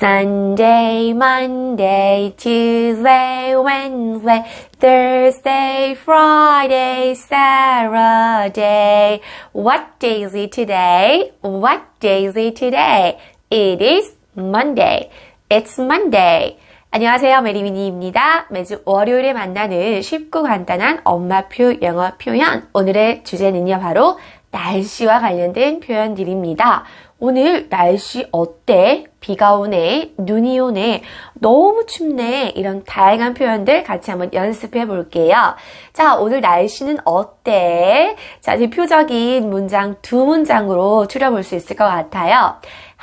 Sunday, Monday, Tuesday, Wednesday, Thursday, Friday, Saturday. What day is it today? What day is it today? It is Monday. It's Monday. 안녕하세요. 메리미니입니다. 매주 월요일에 만나는 쉽고 간단한 엄마표 영어 표현. 오늘의 주제는요, 바로 날씨와 관련된 표현들입니다. 오늘 날씨 어때? 비가 오네, 눈이 오네, 너무 춥네, 이런 다양한 표현들 같이 한번 연습해 볼게요. 자, 오늘 날씨는 어때? 자, 대표적인 문장 두 문장으로 추려볼 수 있을 것 같아요.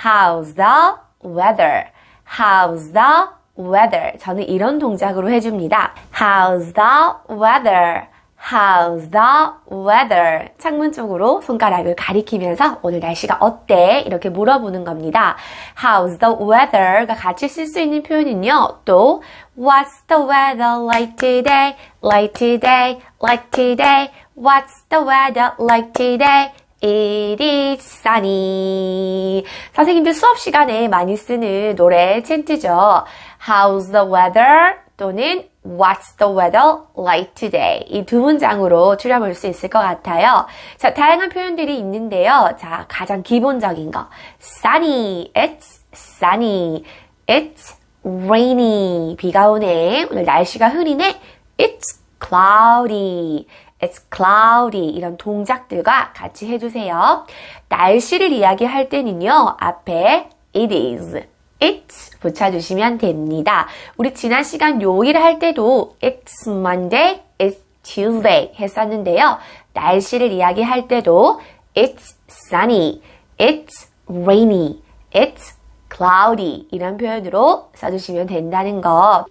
How's the weather? How's the weather? 저는 이런 동작으로 해줍니다. How's the weather? How's the weather? 창문 쪽으로 손가락을 가리키면서 오늘 날씨가 어때? 이렇게 물어보는 겁니다. How's the weather가 같이 쓸 수 있는 표현은요. 또 What's the weather like today? Like today? Like today? What's the weather like today? It is sunny. 선생님들 수업 시간에 많이 쓰는 노래 챈트죠. How's the weather? 또는 What's the weather like today? 이 두 문장으로 추려볼 수 있을 것 같아요. 자, 다양한 표현들이 있는데요. 자, 가장 기본적인 거. sunny. It's sunny. It's rainy. 비가 오네. 오늘 날씨가 흐리네. It's cloudy. It's cloudy. 이런 동작들과 같이 해주세요. 날씨를 이야기할 때는요. 앞에 it is. It 붙여주시면 됩니다. 우리 지난 시간 요일 할 때도 it's Monday, it's Tuesday 했었는데요. 날씨를 이야기할 때도 it's sunny, it's rainy, it's cloudy 이런 표현으로 써주시면 된다는 거.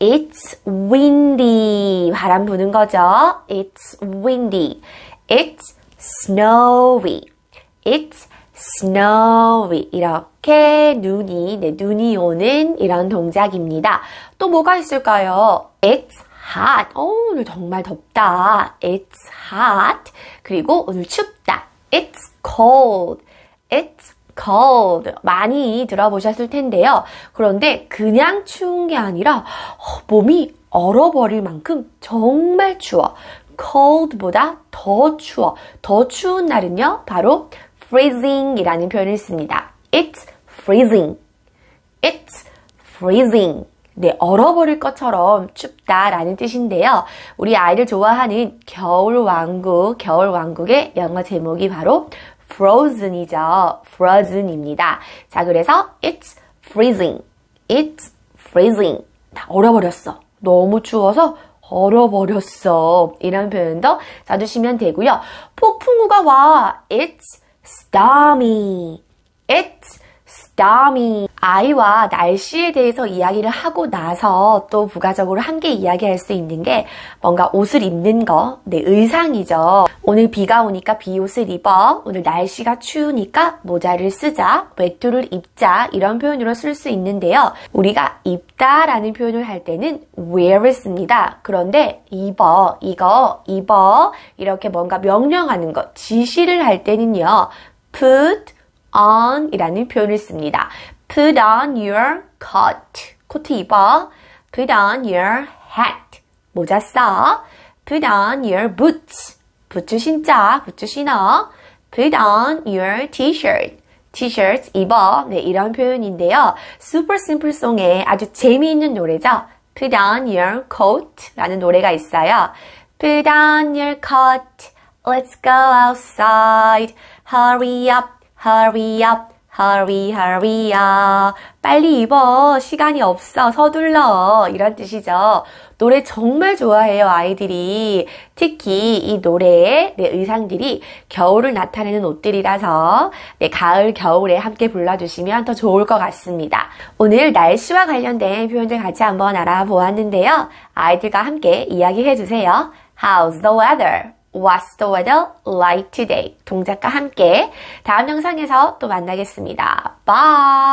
It's windy. 바람 부는 거죠. It's windy. It's snowy. It's snowy. 이렇게 눈이, 네, 눈이 오는 이런 동작입니다. 또 뭐가 있을까요? It's hot. 오, 오늘 정말 덥다. It's hot. 그리고 오늘 춥다. It's cold. It's cold. 많이 들어보셨을 텐데요. 그런데 그냥 추운 게 아니라 몸이 얼어버릴 만큼 정말 추워. cold보다 더 추워. 더 추운 날은요. 바로 freezing 이라는 표현을 씁니다. It's freezing. It's freezing. 네, 얼어버릴 것처럼 춥다라는 뜻인데요. 우리 아이들 좋아하는 겨울 왕국, 겨울 왕국의 영어 제목이 바로 Frozen이죠. Frozen입니다. 자, 그래서 it's freezing. It's freezing. 다 얼어버렸어. 너무 추워서 얼어버렸어. 이런 표현도 써주시면 되고요. 폭풍우가 와. It's stormy. It's stormy. 아이와 날씨에 대해서 이야기를 하고 나서 또 부가적으로 함께 이야기할 수 있는 게 뭔가 옷을 입는 거, 내 의상이죠. 오늘 비가 오니까 비옷을 입어. 오늘 날씨가 추우니까 모자를 쓰자. 외투를 입자. 이런 표현으로 쓸 수 있는데요. 우리가 입다 라는 표현을 할 때는 wear을 씁니다. 그런데 입어, 이거, 입어. 이렇게 뭔가 명령하는 것, 지시를 할 때는요. put on 이라는 표현을 씁니다. Put on your coat. 코트 입어. Put on your hat. 모자 써. Put on your boots. 부츠 신자. 부츠 신어. Put on your t-shirt. t-shirt 입어. 네, 이런 표현인데요. Super Simple Song의 아주 재미있는 노래죠. Put on your coat 라는 노래가 있어요. Put on your coat. Let's go outside. Hurry up. Hurry up. Hurry, hurry up. 빨리 입어. 시간이 없어. 서둘러. 이런 뜻이죠. 노래 정말 좋아해요, 아이들이. 특히 이 노래의 네, 의상들이 겨울을 나타내는 옷들이라서 네, 가을, 겨울에 함께 불러주시면 더 좋을 것 같습니다. 오늘 날씨와 관련된 표현들 같이 한번 알아보았는데요. 아이들과 함께 이야기해 주세요. How's the weather? What's the weather like today? 동작과 함께 다음 영상에서 또 만나겠습니다. Bye!